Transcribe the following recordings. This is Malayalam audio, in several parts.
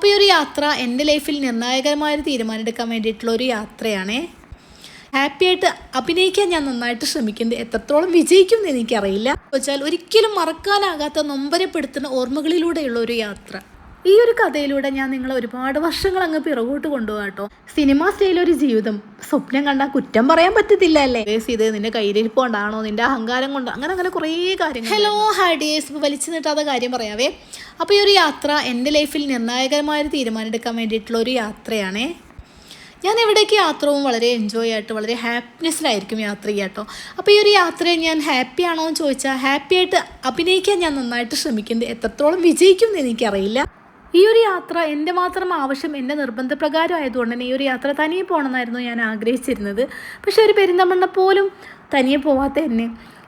അപ്പോൾ ഈ ഒരു യാത്ര എന്റെ ലൈഫിൽ നിർണായകമായൊരു തീരുമാനം എടുക്കാൻ വേണ്ടിയിട്ടുള്ള ഒരു യാത്രയാണേ. ഹാപ്പി ആയിട്ട് അഭിനയിക്കാൻ ഞാൻ നന്നായിട്ട് ശ്രമിക്കുന്നത് എത്രത്തോളം വിജയിക്കും എന്ന് എനിക്കറിയില്ല. വെച്ചാൽ ഒരിക്കലും മറക്കാനാകാത്ത നൊമ്പരപ്പെടുത്തുന്ന ഓർമ്മകളിലൂടെയുള്ള ഒരു യാത്ര. ഈ ഒരു കഥയിലൂടെ ഞാൻ നിങ്ങളെ ഒരുപാട് വർഷങ്ങൾ അങ്ങ് പിറകോട്ട് കൊണ്ടുപോകാം കേട്ടോ. സിനിമ സ്റ്റൈലൊരു ജീവിതം. സ്വപ്നം കണ്ടാൽ കുറ്റം പറയാൻ പറ്റത്തില്ല അല്ലേ? ഇത് നിന്റെ കയ്യിലിരിപ്പ് കൊണ്ടാണോ? നിന്റെ അഹങ്കാരം കൊണ്ടോ അങ്ങനെ അങ്ങനെ കുറേ കാര്യങ്ങൾ ഹലോ ഹാഡിയേഴ്സ് വലിച്ചു നീട്ടാത്ത കാര്യം പറയാവേ. അപ്പോൾ ഈ ഒരു യാത്ര എന്റെ ലൈഫിൽ നിർണായകമായൊരു തീരുമാനമെടുക്കാൻ വേണ്ടിയിട്ടുള്ള ഒരു യാത്രയാണേ. ഞാൻ എവിടേക്ക് യാത്രവും വളരെ എൻജോയ് ആയിട്ട് വളരെ ഹാപ്പിനെസ്സിലായിരിക്കും യാത്ര ചെയ്യുക കേട്ടോ. അപ്പോൾ ഈ ഒരു യാത്രയെ ഞാൻ ഹാപ്പി ആണോ എന്ന് ചോദിച്ചാൽ ഹാപ്പി ആയിട്ട് അഭിനയിക്കാൻ ഞാൻ നന്നായിട്ട് ശ്രമിക്കുന്നത് എത്രത്തോളം വിജയിക്കും എന്ന് എനിക്കറിയില്ല. ഈ ഒരു യാത്ര എന്റെ മാത്രം ആവശ്യം എന്റെ നിർബന്ധപ്രകാരം ആയതുകൊണ്ട് തന്നെ ഈ ഒരു യാത്ര തനിയെ പോകണമെന്നായിരുന്നു ഞാൻ ആഗ്രഹിച്ചിരുന്നത്. പക്ഷേ ഒരു പെരിന്തമണ്ണ പോലും തനിയെ പോവാത്ത എന്നെ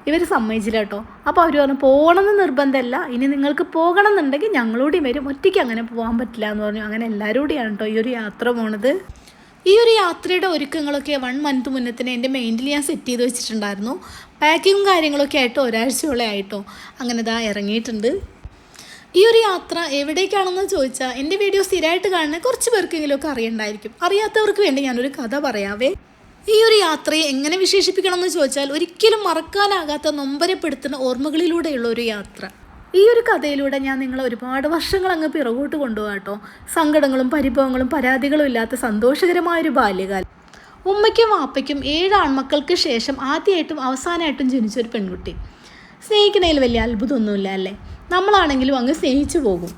ഇവർ സമ്മതിച്ചില്ല കേട്ടോ. അപ്പോൾ അവർ പറഞ്ഞു പോകണമെന്ന് നിർബന്ധമല്ല. ഇനി നിങ്ങൾക്ക് പോകണം എന്നുണ്ടെങ്കിൽ ഞങ്ങളോടെയും വരും. ഒറ്റയ്ക്ക് അങ്ങനെ പോകാൻ പറ്റില്ല എന്ന് പറഞ്ഞു. അങ്ങനെ എല്ലാവരും കൂടിയാണ് കേട്ടോ ഈ ഒരു യാത്ര പോണത്. ഈ ഒരു യാത്രയുടെ ഒരുക്കങ്ങളൊക്കെ വൺ മന്ത് മുന്നേ തന്നെ എന്റെ മൈൻഡിൽ ഞാൻ സെറ്റ് ചെയ്ത് വെച്ചിട്ടുണ്ടായിരുന്നു. പാക്കിങ്ങും കാര്യങ്ങളൊക്കെ ആയിട്ട് ഒരാഴ്ചയോളം ആയിട്ടോ. അങ്ങനെ ഇതാ ഇറങ്ങിയിട്ടുണ്ട്. ഈ ഒരു യാത്ര എവിടേക്കാണെന്ന് ചോദിച്ചാൽ എന്റെ വീഡിയോ സ്ഥിരമായിട്ട് കാണുന്ന കുറച്ച് പേർക്കെങ്കിലുമൊക്കെ അറിയണ്ടായിരിക്കും. അറിയാത്തവർക്ക് വേണ്ടി ഞാനൊരു കഥ പറയാവേ. ഈ ഒരു യാത്രയെ എങ്ങനെ വിശേഷിപ്പിക്കണം എന്ന് ചോദിച്ചാൽ ഒരിക്കലും മറക്കാനാകാത്ത നൊമ്പരപ്പെടുത്തുന്ന ഓർമ്മകളിലൂടെയുള്ള ഒരു യാത്ര. ഈ ഒരു കഥയിലൂടെ ഞാൻ നിങ്ങളെ ഒരുപാട് വർഷങ്ങൾ അങ്ങ് പിറകോട്ട് കൊണ്ടുപോകാം കേട്ടോ. സങ്കടങ്ങളും പരിഭവങ്ങളും പരാതികളും ഇല്ലാത്ത സന്തോഷകരമായൊരു ബാല്യകാലം. ഉമ്മയ്ക്കും വാപ്പയ്ക്കും ഏഴ് ആൺമക്കൾക്ക് ശേഷം ആദ്യമായിട്ടും അവസാനമായിട്ടും ജനിച്ചൊരു പെൺകുട്ടി. സ്നേഹിക്കുന്നതിൽ വലിയ അത്ഭുതമൊന്നുമില്ല അല്ലേ? നമ്മളാണെങ്കിലും അങ്ങ് സ്നേഹിച്ചു പോകും.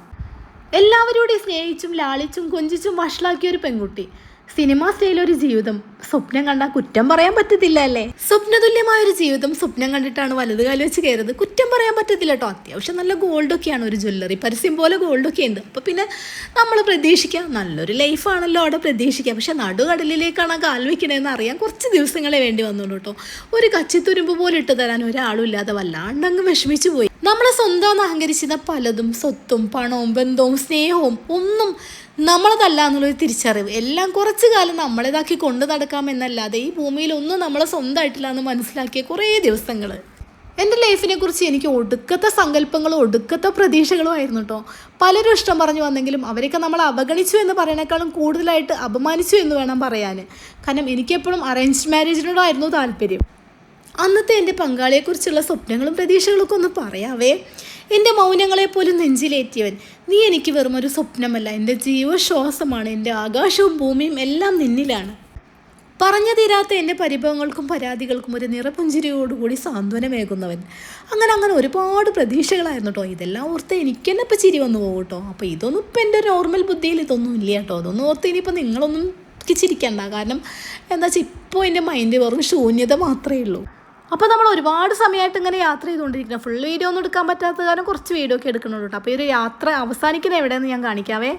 എല്ലാവരോടും സ്നേഹിച്ചും ലാളിച്ചും കൊഞ്ചിച്ചും വഷളാക്കിയ ഒരു പെൺകുട്ടി. സിനിമ സ്റ്റൈലൊരു ജീവിതം. സ്വപ്നം കണ്ടാൽ കുറ്റം പറയാൻ പറ്റത്തില്ല അല്ലേ? സ്വപ്നതുല്യമായ ഒരു ജീവിതം സ്വപ്നം കണ്ടിട്ടാണ് വലത് കാലം വെച്ച് കയറുന്നത്. കുറ്റം പറയാൻ പറ്റത്തില്ല കേട്ടോ. അത്യാവശ്യം നല്ല ഗോൾഡൊക്കെയാണ് ഒരു ജ്വല്ലറി. പരസ്യം പോലെ ഗോൾഡൊക്കെ ഉണ്ട്. അപ്പോൾ പിന്നെ നമ്മൾ പ്രതീക്ഷിക്കാം നല്ലൊരു ലൈഫാണല്ലോ അവിടെ പ്രതീക്ഷിക്കാം പക്ഷെ നടുകടലിലേക്കാണ് കാൽ വെക്കണതെന്ന് അറിയാൻ കുറച്ച് ദിവസങ്ങളെ വേണ്ടി വന്നുള്ളൂ കേട്ടോ. ഒരു കച്ചിത്തുരുമ്പ് പോലെ ഇട്ട് തരാൻ ഒരാളും ഇല്ലാതെ വല്ലാണ്ടങ്ങ് വിഷമിച്ചു പോയി. നമ്മളെ സ്വന്തം അഹങ്കരിച്ചിരുന്ന പലതും സ്വത്തും പണവും ബന്ധവും സ്നേഹവും ഒന്നും നമ്മളതല്ല എന്നുള്ളൊരു തിരിച്ചറിവ്. എല്ലാം കുറച്ചു കാലം നമ്മളേതാക്കി കൊണ്ടു നടക്കാമെന്നല്ലാതെ ഈ ഭൂമിയിൽ ഒന്നും നമ്മളെ സ്വന്തമായിട്ടില്ല എന്ന് മനസ്സിലാക്കിയ കുറേ ദിവസങ്ങൾ എന്റെ ലൈഫിനെ കുറിച്ച് എനിക്ക് ഒടുക്കത്തെ സങ്കല്പങ്ങളും ഒടുക്കത്തെ പ്രതീക്ഷകളും ആയിരുന്നു കേട്ടോ പലരും ഇഷ്ടം പറഞ്ഞു വന്നെങ്കിലും അവരൊക്കെ നമ്മൾ അവഗണിച്ചു എന്ന് പറയുന്നേക്കാളും കൂടുതലായിട്ട് അപമാനിച്ചു എന്ന് വേണം പറയാൻ. കാരണം എനിക്കെപ്പോഴും അറേഞ്ച്ഡ് മാരേജിനോടായിരുന്നു താല്പര്യം. അന്നത്തെ എന്റെ പങ്കാളിയെക്കുറിച്ചുള്ള സ്വപ്നങ്ങളും പ്രതീക്ഷകളൊക്കെ ഒന്ന് പറയാവേ. എന്റെ മൗനങ്ങളെപ്പോലും നെഞ്ചിലേറ്റിയവൻ. നീ എനിക്ക് വെറും ഒരു സ്വപ്നമല്ല. എന്റെ ജീവശ്വാസമാണ്. എന്റെ ആകാശവും ഭൂമിയും എല്ലാം നിന്നിലാണ്. പറഞ്ഞു തീരാത്ത എന്റെ പരിഭവങ്ങൾക്കും പരാതികൾക്കും ഒരു നിറപുഞ്ചിരിയോടുകൂടി സാന്ത്വനമേകുന്നവൻ. അങ്ങനെ അങ്ങനെ ഒരുപാട് പ്രതീക്ഷകളായിരുന്നു കേട്ടോ. ഇതെല്ലാം ഓർത്ത് എനിക്ക് തന്നെ ഇപ്പം ചിരി വന്നു പോകും കേട്ടോ. അപ്പോൾ ഇതൊന്നും ഇപ്പം എന്റെ നോർമൽ ബുദ്ധിയിൽ ഇതൊന്നും ഇല്ല കേട്ടോ. അതൊന്നും ഓർത്ത് ഇനിയിപ്പോൾ നിങ്ങളൊന്നും ചിരിക്കണ്ട. കാരണം എന്താ വെച്ചാൽ ഇപ്പോൾ എന്റെ മൈൻഡ് വെറും ശൂന്യത മാത്രമേ ഉള്ളൂ. അപ്പോൾ നമ്മൾ ഒരുപാട് സമയമായിട്ട് ഇങ്ങനെ യാത്ര ചെയ്തുകൊണ്ടിരിക്കുന്നത് ഫുൾ വീഡിയോ ഒന്നും എടുക്കാൻ പറ്റാത്ത കാരണം കുറച്ച് വീഡിയോ ഒക്കെ എടുക്കണുള്ളൂ കേട്ടോ. അപ്പോൾ ഈ ഒരു യാത്ര അവസാനിക്കുന്നത് എവിടെയെന്ന് ഞാൻ കാണിക്കാവേ.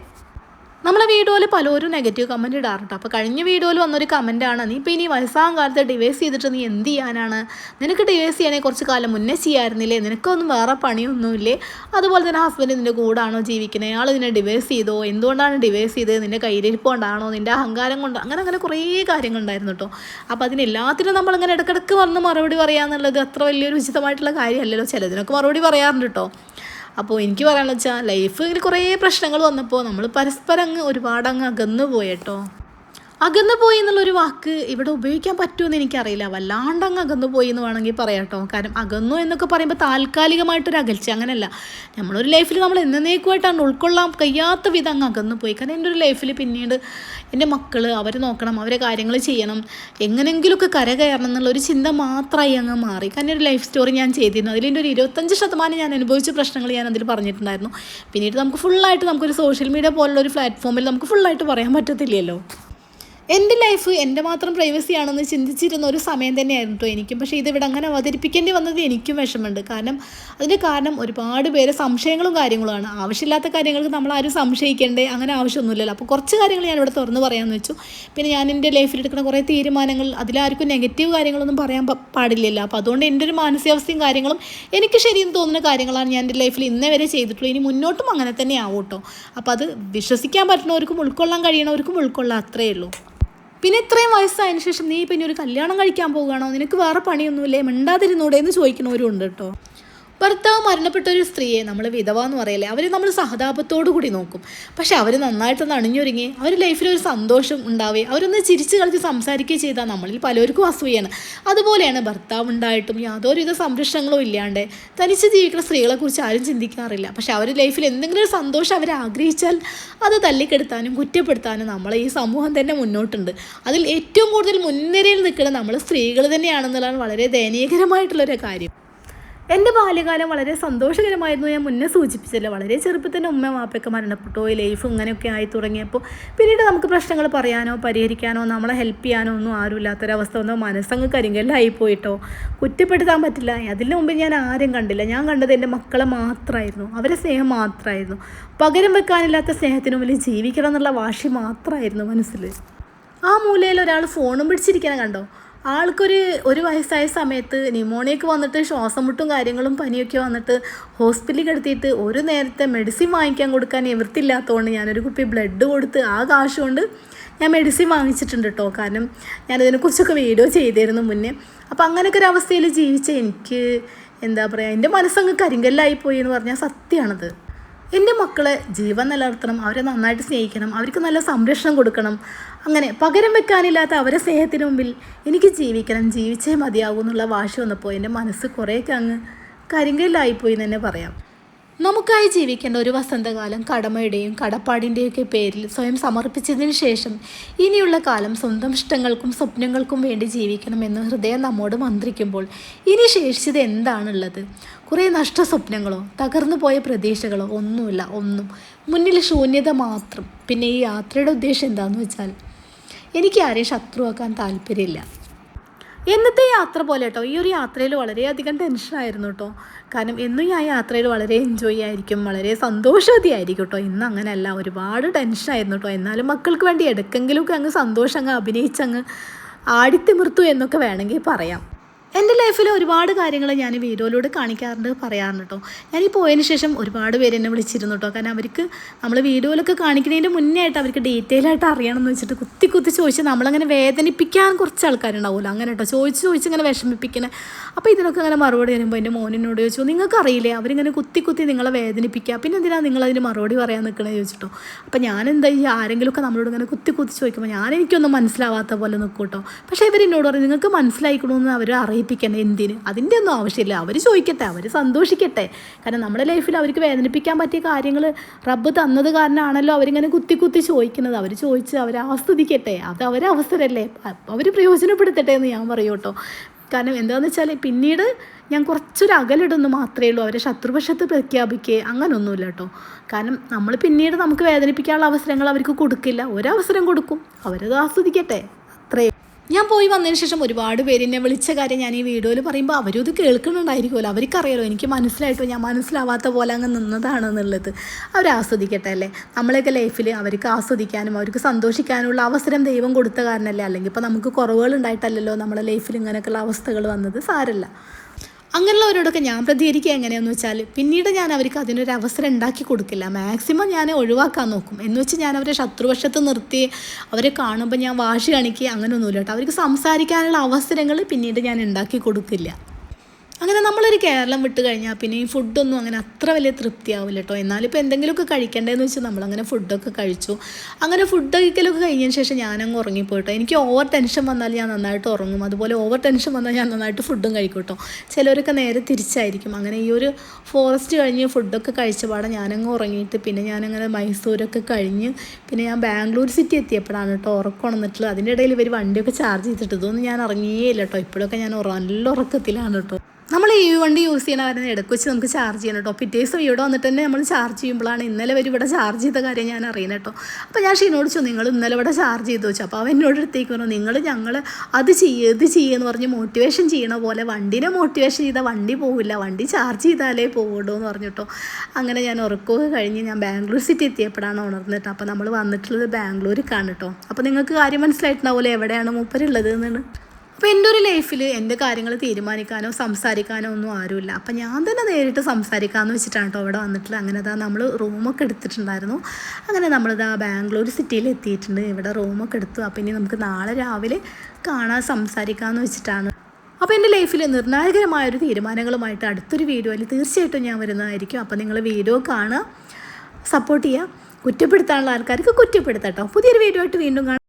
നമ്മളെ വീഡിയോയിൽ പലരും നെഗറ്റീവ് കമന്റ് ഇടാറുണ്ട്. അപ്പോൾ കഴിഞ്ഞ വീഡിയോയിൽ വന്നൊരു കമന്റാണ് നീ ഇപ്പോൾ ഇനി വയസ്സാം കാലത്ത് ഡിവൈസ് ചെയ്തിട്ട് നീ എന്ത് ചെയ്യാനാണ്? നിനക്ക് ഡിവൈസ് ചെയ്യണേ കുറച്ച് കാലം മുന്നേ ചെയ്യായിരുന്നില്ലേ? നിനക്കൊന്നും വേറെ പണിയൊന്നുമില്ലേ? അതുപോലെ തന്നെ ഹസ്ബൻഡ് നിന്റെ കൂടാണോ ജീവിക്കുന്നത് അയാൾ നിന്നെ ഡിവൈസ് ചെയ്തോ? എന്തുകൊണ്ടാണ് ഡിവൈസ് ചെയ്തത്? നിന്റെ കയ്യിലിരിപ്പ് കൊണ്ടാണോ? നിന്റെ അഹങ്കാരം കൊണ്ടോ? അങ്ങനെ അങ്ങനെ കുറേ കാര്യങ്ങളുണ്ടായിരുന്നു കേട്ടോ. അപ്പോൾ അതിനെല്ലാത്തിനും നമ്മളിങ്ങനെ ഇടക്കിടക്ക് വന്ന് മറുപടി പറയാമെന്നുള്ളത് അത്ര വലിയൊരു ഉചിതമായിട്ടുള്ള കാര്യമല്ലല്ലോ. ചിലതിനൊക്കെ മറുപടി പറയാറുണ്ട് കേട്ടോ. അപ്പോൾ എനിക്ക് പറയാനുള്ള വെച്ചാൽ ലൈഫിൽ കുറേ പ്രശ്നങ്ങൾ വന്നപ്പോൾ നമ്മൾ പരസ്പരം അങ്ങ് ഒരുപാട് അങ്ങ് അകന്നു പോയേട്ടോ അകന്നു പോയി എന്നുള്ളൊരു വാക്ക് ഇവിടെ ഉപയോഗിക്കാൻ പറ്റുമെന്ന് എനിക്കറിയില്ല. വല്ലാണ്ട് അങ്ങ് അകന്നു പോയി എന്ന് വേണമെങ്കിൽ പറയാം കേട്ടോ. കാരണം അകന്നു എന്നൊക്കെ പറയുമ്പോൾ താൽക്കാലികമായിട്ടൊരു അകൽച്ച അങ്ങനെയല്ല. നമ്മളൊരു ലൈഫിൽ നമ്മൾ എന്നേക്കുമായിട്ടാണ് ഉൾക്കൊള്ളാൻ കഴിയാത്ത വിധം അങ്ങ് അകന്നു പോയി. കാരണം എന്റെ ഒരു ലൈഫിൽ പിന്നീട് എന്റെ മക്കൾ അവർ നോക്കണം അവരെ കാര്യങ്ങൾ ചെയ്യണം എങ്ങനെങ്കിലുമൊക്കെ കര കയറണം എന്നുള്ളൊരു ചിന്ത മാത്രമായി അങ്ങ് മാറി. കാരണം ഒരു ലൈഫ് സ്റ്റോറി ഞാൻ ചെയ്തിരുന്നു. അതിന്റെ ഒരു ഇരുപത്തഞ്ച് ശതമാനം ഞാൻ അനുഭവിച്ച പ്രശ്നങ്ങൾ ഞാൻ അതിൽ പറഞ്ഞിട്ടുണ്ടായിരുന്നു. പിന്നീട് നമുക്ക് ഫുള്ളായിട്ട് നമുക്കൊരു സോഷ്യൽ മീഡിയ പോലുള്ള ഒരു പ്ലാറ്റ്ഫോമിൽ നമുക്ക് ഫുള്ളായിട്ട് പറയാൻ പറ്റത്തില്ലല്ലോ. എന്റെ ലൈഫ് എന്റെ മാത്രം പ്രൈവസി ആണെന്ന് ചിന്തിച്ചിരുന്ന ഒരു സമയം തന്നെയായിരുന്നു കേട്ടോ എനിക്കും. പക്ഷേ ഇതിവിടെ അങ്ങനെ അവതരിപ്പിക്കേണ്ടി വന്നത് എനിക്കും വിഷമമുണ്ട്. കാരണം അതിന് കാരണം ഒരുപാട് പേര് സംശയങ്ങളും കാര്യങ്ങളുമാണ്. ആവശ്യമില്ലാത്ത കാര്യങ്ങൾക്ക് നമ്മൾ ആരും സംശയിക്കേണ്ടേ അങ്ങനെ ആവശ്യമൊന്നുമില്ലല്ലോ. അപ്പോൾ കുറച്ച് കാര്യങ്ങൾ ഞാൻ ഇവിടെ തുറന്ന് പറയാമെന്ന് വെച്ചു. പിന്നെ ഞാൻ എന്റെ ലൈഫിൽ എടുക്കുന്ന കുറേ തീരുമാനങ്ങൾ അതിലാർക്കും നെഗറ്റീവ് കാര്യങ്ങളൊന്നും പറയാൻ പാടില്ലല്ലോ. അപ്പോൾ അതുകൊണ്ട് എന്റെ ഒരു മാനസികാവസ്ഥയും കാര്യങ്ങളും എനിക്ക് ശരിയെന്ന് തോന്നുന്ന കാര്യങ്ങളാണ് ഞാൻ എന്റെ ലൈഫിൽ ഇന്നേ വരെ ചെയ്തിട്ടുള്ളൂ. ഇനി മുന്നോട്ടും അങ്ങനെ തന്നെ ആവും കേട്ടോ അപ്പോൾ അത് വിശ്വസിക്കാൻ പറ്റുന്നവർക്കും ഉൾക്കൊള്ളാൻ കഴിയണവർക്കും ഉൾക്കൊള്ളാം. അത്രയേ ഉള്ളൂ. പിന്നെ ഇത്രയും വയസ്സായതിനു ശേഷം നീ പിന്നെ ഒരു കല്യാണം കഴിക്കാൻ പോവുകയാണോ? നിനക്ക് വേറെ പണിയൊന്നുമില്ലേ? മിണ്ടാതിരുന്നൂടെ എന്ന് ചോദിക്കുന്നവരും ഉണ്ട് കേട്ടോ. ഭർത്താവ് മരണപ്പെട്ട ഒരു സ്ത്രീയെ നമ്മൾ വിധവ എന്ന് പറയല്ലേ അവർ നമ്മൾ സഹതാപത്തോടു കൂടി നോക്കും. പക്ഷെ അവർ നന്നായിട്ടൊന്ന് അണിഞ്ഞൊരുങ്ങി അവർ ലൈഫിൽ ഒരു സന്തോഷം ഉണ്ടാവുകയും അവരൊന്ന് ചിരിച്ച് കളിച്ച് സംസാരിക്കുകയും ചെയ്താൽ നമ്മളിൽ പലർക്കും അസൂയാണ്. അതുപോലെയാണ് ഭർത്താവ് ഉണ്ടായിട്ടും യാതൊരുവിധ സംരക്ഷണങ്ങളും ഇല്ലാണ്ട് തനിച്ച് ജീവിക്കുന്ന സ്ത്രീകളെക്കുറിച്ച് ആരും ചിന്തിക്കാറില്ല. പക്ഷെ അവർ ലൈഫിൽ എന്തെങ്കിലും ഒരു സന്തോഷം അവർ ആഗ്രഹിച്ചാൽ അത് തല്ലിക്കെടുത്താനും കുറ്റപ്പെടുത്താനും നമ്മളെ ഈ സമൂഹം തന്നെ മുന്നോട്ടുണ്ട്. അതിൽ ഏറ്റവും കൂടുതൽ മുൻനിരയിൽ നിൽക്കുന്ന നമ്മൾ സ്ത്രീകൾ തന്നെയാണെന്നുള്ളതാണ് വളരെ ദയനീയകരമായിട്ടുള്ളൊരു കാര്യം. എന്റെ ബാല്യകാലം വളരെ സന്തോഷകരമായിരുന്നു. ഞാൻ മുന്നേ സൂചിപ്പിച്ചല്ലോ വളരെ ചെറുപ്പത്തിൽ തന്നെ ഉമ്മ വാപ്പയൊക്കെ മരണപ്പെട്ടോ ഈ ലൈഫ് ഇങ്ങനെയൊക്കെ ആയി തുടങ്ങിയപ്പോൾ പിന്നീട് നമുക്ക് പ്രശ്നങ്ങൾ പറയാനോ പരിഹരിക്കാനോ നമ്മളെ ഹെൽപ്പ് ചെയ്യാനോ ഒന്നും ആരുമില്ലാത്തൊരവസ്ഥ വന്നോ. മനസ്സങ്ങ് കരിങ്കല്ലായി പോയിട്ടോ. കുറ്റപ്പെടുത്താൻ പറ്റില്ല. അതിന് മുമ്പ് ഞാൻ ആരും കണ്ടില്ല. ഞാൻ കണ്ടത് എന്റെ മക്കളെ മാത്രമായിരുന്നു അവരെ സ്നേഹം മാത്രമായിരുന്നു പകരം വെക്കാനില്ലാത്ത സ്നേഹത്തിന് മുമ്പിൽ ജീവിക്കണം എന്നുള്ള വാശി മാത്രമായിരുന്നു മനസ്സിൽ ആ മൂലയിൽ ഒരാൾ ഫോണും പിടിച്ചിരിക്കണം കണ്ടോ? ആൾക്കൊരു ഒരു വയസ്സായ സമയത്ത് ന്യൂമോണിയൊക്കെ വന്നിട്ട് ശ്വാസം മുട്ടും കാര്യങ്ങളും പനിയൊക്കെ വന്നിട്ട് ഹോസ്പിറ്റലിൽ കിടത്തിയിട്ട് ഒരു നേരത്തെ മെഡിസിൻ വാങ്ങിക്കാൻ കൊടുക്കാൻ നിവൃത്തില്ലാത്തതുകൊണ്ട് ഞാനൊരു കുപ്പി ബ്ലഡ് കൊടുത്ത് ആ കാശ് കൊണ്ട് ഞാൻ മെഡിസിൻ വാങ്ങിച്ചിട്ടുണ്ട് കേട്ടോ കാരണം ഞാനതിനെക്കുറിച്ചൊക്കെ വീഡിയോ ചെയ്തിരുന്നു മുന്നേ. അപ്പോൾ അങ്ങനെയൊക്കെ ഒരു അവസ്ഥയിൽ ജീവിച്ച എനിക്ക് എന്താ പറയുക എന്റെ മനസ്സങ്ങ് കരിങ്കല്ലായി പോയി എന്ന് പറഞ്ഞാൽ സത്യമാണത്. എന്റെ മക്കളെ ജീവൻ നിലനിർത്തണം അവരെ നന്നായിട്ട് സ്നേഹിക്കണം അവർക്ക് നല്ല സംരക്ഷണം കൊടുക്കണം. അങ്ങനെ പകരം വെക്കാനില്ലാത്ത അവരെ സ്നേഹത്തിന് മുമ്പിൽ എനിക്ക് ജീവിക്കണം ജീവിച്ചേ മതിയാകൂ എന്നുള്ള വാശി വന്നപ്പോൾ എന്റെ മനസ്സ് കുറേയൊക്കെ അങ്ങ് കരിങ്കല്ലായിപ്പോയി എന്ന് തന്നെ പറയാം. നമുക്കായി ജീവിക്കേണ്ട ഒരു വസന്തകാലം കടമയുടെയും കടപ്പാടിന്റെയൊക്കെ പേരിൽ സ്വയം സമർപ്പിച്ചതിന് ശേഷം ഇനിയുള്ള കാലം സ്വന്തം ഇഷ്ടങ്ങൾക്കും സ്വപ്നങ്ങൾക്കും വേണ്ടി ജീവിക്കണമെന്ന് ഹൃദയം നമ്മോട് മന്ത്രിക്കുമ്പോൾ ഇനി ശേഷിച്ചത് എന്താണുള്ളത്? കുറേ നഷ്ട സ്വപ്നങ്ങളോ തകർന്നു പോയ പ്രതീക്ഷകളോ ഒന്നുമില്ല ഒന്നും. മുന്നിൽ ശൂന്യത മാത്രം. പിന്നെ ഈ യാത്രയുടെ ഉദ്ദേശം എന്താണെന്ന് വെച്ചാൽ എനിക്ക് ആരെയും ശത്രുവാക്കാൻ താല്പര്യമില്ല. എന്നത്തെ യാത്ര പോലെ കേട്ടോ. ഈ ഒരു യാത്രയിൽ വളരെയധികം ടെൻഷനായിരുന്നു കേട്ടോ. കാരണം എന്നും ഞാൻ യാത്രയിൽ വളരെ എൻജോയ് ആയിരിക്കും വളരെ സന്തോഷവതിയായിരിക്കും കേട്ടോ. ഇന്ന് അങ്ങനെയല്ല ഒരുപാട് ടെൻഷനായിരുന്നു കേട്ടോ. എന്നാലും മക്കൾക്ക് വേണ്ടി എടുക്കെങ്കിലുമൊക്കെ അങ്ങ് സന്തോഷം അങ്ങ് അഭിനയിച്ചങ്ങ് ആടിത്തിമിർത്തു എന്നൊക്കെ വേണമെങ്കിൽ പറയാം. എന്റെ ലൈഫിൽ ഒരുപാട് കാര്യങ്ങൾ ഞാൻ വീഡിയോയിലൂടെ കാണിക്കാറുണ്ട് പറയാറുണ്ട് കേട്ടോ. ഈ പോയതിന് ശേഷം ഒരുപാട് പേര് എന്നെ വിളിച്ചിരുന്നു കേട്ടോ. കാരണം അവർക്ക് നമ്മൾ വീഡിയോയിലൊക്കെ കാണിക്കുന്നതിന്റെ മുന്നേ ആയിട്ട് അവർക്ക് ഡീറ്റെയിൽ ആയിട്ട് അറിയണം എന്ന് വെച്ചിട്ട് കുത്തി കുത്തി ചോദിച്ച് നമ്മളങ്ങനെ വേദനിപ്പിക്കാൻ കുറച്ച് ആൾക്കാരുണ്ടാവുമല്ലോ. അങ്ങനെ കേട്ടോ. ചോദിച്ച് ചോദിച്ച് ഇങ്ങനെ വിഷമിപ്പിക്കണേ. അപ്പോൾ ഇതിനൊക്കെ അങ്ങനെ മറുപടി വരുമ്പോൾ എന്റെ മോനിനോട് ചോദിച്ചു നിങ്ങൾക്ക് അറിയില്ലേ അവരിങ്ങനെ കുത്തി കുത്തി നിങ്ങളെ വേദനിപ്പിക്കുക. പിന്നെ എന്തിനാണ് നിങ്ങളതിന് മറുപടി പറയാൻ നിൽക്കണേ? ചോദിച്ചിട്ടോ അപ്പോൾ ഞാൻ എന്താ ഈ ആരെങ്കിലുമൊക്കെ നമ്മളോട് ഇങ്ങനെ കുത്തി കുത്തി ചോദിക്കുമ്പോൾ ഞാൻ എനിക്കൊന്നും മനസ്സിലാവാത്ത പോലെ നിൽക്കും കേട്ടോ. പക്ഷേ ഇവരെന്നോട് പറയും നിങ്ങൾക്ക് മനസ്സിലായിക്കണമെന്ന് അവർ അറിയിപ്പിക്കണേ എന്തിന്? അതിന്റെ ഒന്നും ആവശ്യമില്ല. അവർ ചോദിക്കട്ടെ അവർ സന്തോഷിക്കട്ടെ. കാരണം നമ്മുടെ ലൈഫിൽ അവർക്ക് വേദനിപ്പിക്കാൻ പറ്റിയ കാര്യങ്ങൾ റബ്ബ് തന്നത് കാരണമാണല്ലോ അവരിങ്ങനെ കുത്തി കുത്തി ചോദിക്കുന്നത്. അവർ ചോദിച്ച് അവർ ആസ്വദിക്കട്ടെ. അത് അവരെ അവസരമല്ലേ? അവർ പ്രയോജനപ്പെടുത്തട്ടെ എന്ന് ഞാൻ പറയൂ കേട്ടോ. കാരണം എന്താണെന്ന് വെച്ചാൽ പിന്നീട് ഞാൻ കുറച്ചൊരു അകലിടുന്നു മാത്രമേ ഉള്ളൂ. അവരെ ശത്രുപക്ഷത്ത് പ്രഖ്യാപിക്കുക അങ്ങനൊന്നുമില്ല കേട്ടോ. കാരണം നമ്മൾ പിന്നീട് നമുക്ക് വേദനിപ്പിക്കാനുള്ള അവസരങ്ങൾ അവർക്ക് കൊടുക്കില്ല. ഒരവസരം കൊടുക്കും. അവരത് ആസ്വദിക്കട്ടെ. അത്രേ. ഞാൻ പോയി വന്നതിന് ശേഷം ഒരുപാട് പേര് എന്നെ വിളിച്ച കാര്യം ഞാൻ ഈ വീഡിയോയിൽ പറയുമ്പോൾ അവരും ഇത് കേൾക്കുന്നുണ്ടായിരിക്കുമല്ലോ. അവർക്കറിയാലോ എനിക്ക് മനസ്സിലായിട്ടോ ഞാൻ മനസ്സിലാവാത്ത പോലെ അങ്ങ് നിന്നതാണെന്നുള്ളത്. അവർ ആസ്വദിക്കട്ടെ അല്ലേ? നമ്മളെയൊക്കെ ലൈഫിൽ അവർക്ക് ആസ്വദിക്കാനും അവർക്ക് സന്തോഷിക്കാനുള്ള അവസരം ദൈവം കൊടുത്ത കാരണമല്ലേ അല്ലെങ്കിൽ ഇപ്പോൾ നമുക്ക് കുറവുകൾ ഉണ്ടായിട്ടല്ലല്ലോ നമ്മുടെ ലൈഫിൽ ഇങ്ങനെയൊക്കെയുള്ള അവസ്ഥകൾ വന്നത്? സാരല്ല. അങ്ങനെയുള്ളവരോടൊക്കെ ഞാൻ പ്രതികരിക്കുക എങ്ങനെയാണെന്ന് വെച്ചാൽ പിന്നീട് ഞാൻ അവർക്ക് അതിനൊരു അവസരം ഉണ്ടാക്കി കൊടുക്കില്ല. മാക്സിമം ഞാൻ ഒഴിവാക്കാൻ നോക്കും. എന്ന് വെച്ച് ഞാൻ അവരെ ശത്രുവശത്ത് നിർത്തി അവരെ കാണുമ്പോൾ ഞാൻ വാശി കാണിക്കുക അങ്ങനെയൊന്നുമില്ല കേട്ടോ. അവർക്ക് സംസാരിക്കാനുള്ള അവസരങ്ങൾ പിന്നീട് ഞാൻ ഉണ്ടാക്കി കൊടുക്കില്ല. അങ്ങനെ നമ്മളൊരു കേരളം വിട്ട് കഴിഞ്ഞാൽ പിന്നെ ഈ ഫുഡൊന്നും അങ്ങനെ അത്ര വലിയ തൃപ്തി തൃപ്തിയാവില്ല കേട്ടോ എന്നാലും ഇപ്പോൾ എന്തെങ്കിലുമൊക്കെ കഴിക്കേണ്ടതെന്ന് വെച്ചാൽ നമ്മളങ്ങനെ ഫുഡൊക്കെ കഴിച്ചു. അങ്ങനെ ഫുഡ് കഴിക്കലൊക്കെ കഴിഞ്ഞതിന് ശേഷം ഞാനങ്ങ് ഉറങ്ങിപ്പോയിട്ടോ എനിക്ക് ഓവർ ടെൻഷൻ വന്നാൽ ഞാൻ നന്നായിട്ട് ഉറങ്ങും. അതുപോലെ ഓവർ ടെൻഷൻ വന്നാൽ ഞാൻ നന്നായിട്ട് ഫുഡും കഴിക്കും കേട്ടോ ചിലരൊക്കെ നേരെ തിരിച്ചായിരിക്കും. അങ്ങനെ ഈ ഒരു ഫോറസ്റ്റ് കഴിഞ്ഞ് ഫുഡൊക്കെ കഴിച്ച പാടെ ഞാനങ്ങ് ഉറങ്ങിയിട്ട് പിന്നെ ഞാനങ്ങനെ മൈസൂരൊക്കെ കഴിഞ്ഞ് പിന്നെ ഞാൻ ബാംഗ്ലൂർ സിറ്റി എത്തിയപ്പോഴാണ് കേട്ടോ ഉറക്കം ഉണർന്നിട്ടുള്ളത്. അതിന്റെ ഇടയിൽ ഇവർ വണ്ടിയൊക്കെ ചാർജ് ചെയ്തിട്ട് ഇതൊന്നും ഞാൻ ഇറങ്ങിയേ ഇല്ല കേട്ടോ ഇപ്പോഴൊക്കെ ഞാൻ നല്ല ഉറക്കത്തിലാണ് കേട്ടോ നമ്മൾ ഈ വണ്ടി യൂസ് ചെയ്യണ കാര്യം ഇടയ്ക്ക് വെച്ച് നമുക്ക് ചാർജ് ചെയ്യണം കേട്ടോ. പിറ്റേ ദിവസം ഇവിടെ വന്നിട്ട് തന്നെ നമ്മൾ ചാർജ് ചെയ്യുമ്പോഴാണ് ഇന്നലെ വരെ ഇവിടെ ചാർജ് ചെയ്ത കാര്യം ഞാൻ അറിയുന്നത് കേട്ടോ. അപ്പോൾ ഞാൻ ഷീനോട് ചോദിച്ചു നിങ്ങൾ ഇന്നലെ ഇവിടെ ചാർജ് ചെയ്ത്? വെച്ചു അപ്പോൾ അവൻ എന്നോട് അടുത്തേക്ക് പറഞ്ഞു നിങ്ങൾ ഞങ്ങൾ അത് ചെയ്യുക ഇത് ചെയ്യുമെന്ന് പറഞ്ഞ് മോട്ടിവേഷൻ ചെയ്യണ പോലെ വണ്ടിനെ മോട്ടിവേഷൻ ചെയ്താൽ വണ്ടി പോവില്ല. വണ്ടി ചാർജ് ചെയ്താലേ പോവുള്ളൂ എന്ന് പറഞ്ഞു കേട്ടോ. അങ്ങനെ ഞാൻ ഉറക്കമൊക്കെ കഴിഞ്ഞ് ഞാൻ ബാംഗ്ലൂർ സിറ്റി എത്തിയപ്പോഴാണ് ഉണർന്നിട്ട് അപ്പോൾ നമ്മൾ വന്നിട്ടുള്ളത് ബാംഗ്ലൂർക്കാണ് കേട്ടോ. അപ്പോൾ നിങ്ങൾക്ക് കാര്യം മനസ്സിലായിട്ടുണ്ടാവില്ല എവിടെയാണ് മൂപ്പരുള്ളത് എന്നാണ് അപ്പോൾ എന്റെ ഒരു ലൈഫിൽ എന്റെ കാര്യങ്ങൾ തീരുമാനിക്കാനോ സംസാരിക്കാനോ ഒന്നും ആരുമില്ല. അപ്പം ഞാൻ തന്നെ നേരിട്ട് സംസാരിക്കാമെന്ന് വെച്ചിട്ടാണ് കേട്ടോ അവിടെ വന്നിട്ടുള്ളത്. അങ്ങനെ ഇതാ നമ്മൾ റൂമൊക്കെ എടുത്തിട്ടുണ്ടായിരുന്നു. അങ്ങനെ നമ്മളിതാ ബാംഗ്ലൂർ സിറ്റിയിൽ എത്തിയിട്ടുണ്ട്. ഇവിടെ റൂമൊക്കെ എടുത്തു. അപ്പം ഇനി നമുക്ക് നാളെ രാവിലെ കാണാൻ സംസാരിക്കാമെന്ന് വെച്ചിട്ടാണ്. അപ്പോൾ എന്റെ ലൈഫിൽ നിർണായകരമായ ഒരു തീരുമാനങ്ങളുമായിട്ട് അടുത്തൊരു വീഡിയോയിൽ തീർച്ചയായിട്ടും ഞാൻ വരുന്നതായിരിക്കും. അപ്പോൾ നിങ്ങൾ വീഡിയോ കാണുക സപ്പോർട്ട് ചെയ്യുക കുറ്റപ്പെടുത്താനുള്ള ആൾക്കാർക്ക് കുറ്റപ്പെടുത്താം കേട്ടോ പുതിയൊരു വീഡിയോ ആയിട്ട് വീണ്ടും കാണാം.